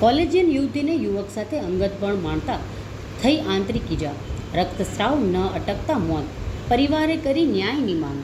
Collegian યુવતીને યુવક સાથે અંગત પણ માણતા થઈ આંતરિક ઈજા. રક્તસ્રાવ ન અટકતા મોત. પરિવારે કરી ન્યાયની માંગ.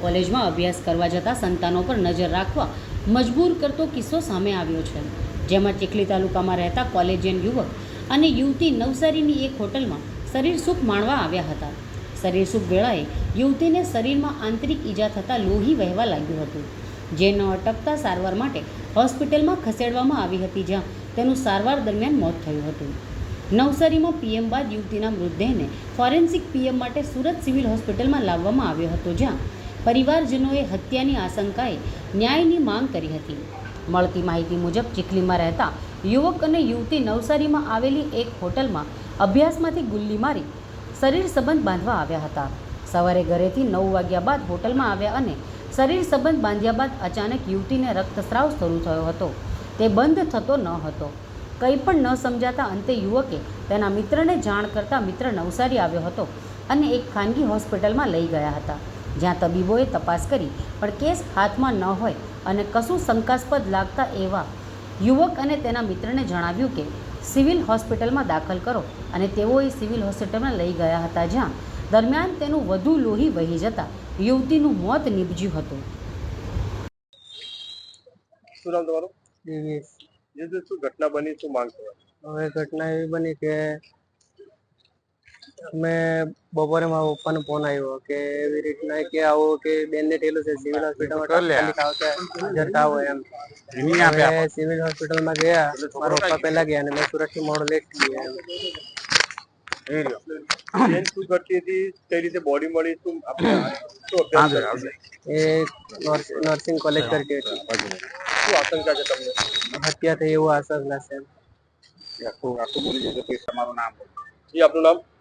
કોલેજમાં અભ્યાસ કરવા જતા સંતાનો પર નજર રાખવા મજબૂર કરતો કિસ્સો સામે આવ્યો છે. જેમાં ચીખલી તાલુકામાં રહેતા કોલેજિયન યુવક અને યુવતી નવસારીની એક હોટલમાં શરીર સુખ માણવા આવ્યા હતા. શરીર સુખ વેળાએ યુવતીને શરીરમાં આંતરિક ઈજા થતાં લોહી વહેવા લાગ્યું હતું. જે ન અટકતા સારવાર માટે હોસ્પિટલમાં ખસેડવામાં આવી હતી જ્યાં તેનું સારવાર દરમિયાન મોત થયું હતું. નવસારીમાં પીએમ બાદ યુવતીના મૃતદેહને ફોરેન્સિક પીએમ માટે સુરત સિવિલ હોસ્પિટલમાં લાવવામાં આવ્યો હતો જ્યાં પરિવારજનોએ હત્યાની આશંકાએ ન્યાયની માંગ કરી હતી. મળતી માહિતી મુજબ ચીખલીમાં રહેતા યુવક અને યુવતી નવસારીમાં આવેલી એક હોટલમાં અભ્યાસમાંથી ગુલ્લી મારી શરીર સંબંધ બાંધવા આવ્યા હતા. સવારે ઘરેથી નવ વાગ્યા બાદ હોટલમાં આવ્યા અને શરીર સંબંધ બાંધ્યા બાદ અચાનક યુવતીને રક્તસ્રાવ શરૂ થયો હતો. તે બંધ થતો ન હતો. કંઈ પણ ન સમજાતા અંતે યુવકે તેના મિત્રને જાણ કરતાં મિત્ર નવસારી આવ્યો હતો અને એક ખાનગી હોસ્પિટલમાં લઈ ગયા હતા. જ્યાં તબીબોએ તપાસ કરી, પણ કેસ હાથમાં ન હોય અને કશું શંકાસ્પદ લાગતા એવા યુવક અને તેના મિત્રને જણાવ્યું કે સિવિલ હોસ્પિટલમાં દાખલ કરો અને તેઓએ સિવિલ હોસ્પિટલમાં લઈ ગયા હતા જ્યાં દરમિયાન તેનું વધુ લોહી વહી જતાં યુવતીનું મોત નીપજ્યું હતું. શું નામ તમારું? જે જે શું ઘટના બની શું માંગ હવે ઘટના એવી બની કે અમે બપોરે મારા પપ્પાનો ફોન આવ્યો કે એવી રીતના કે આવો કે બેનને થયેલું છે સિવિલ હોસ્પિટલમાં થાવ એમ. સિવિલ હોસ્પિટલમાં ગયા મારા પપ્પા પહેલા ગયા અને મેં સુરતથી મોડો લેટ ગયા કરતી હતી? નર્સિંગ કોલેજ કરતી હતી. આશંકા છે તમને? હત્યા થઈ એવું આશંકા છે. એમ જી આપનું નામ?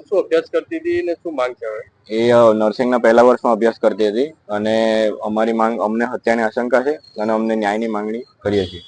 શું અભ્યાસ કરતી હતી ને શું માંગ છે હવે? એ નર્સિંગના પહેલા વર્ષમાં અભ્યાસ કરતી હતી અને અમારી માંગ અમને હત્યાની આશંકા છે અને અમને ન્યાયની માંગણી કરીએ છીએ.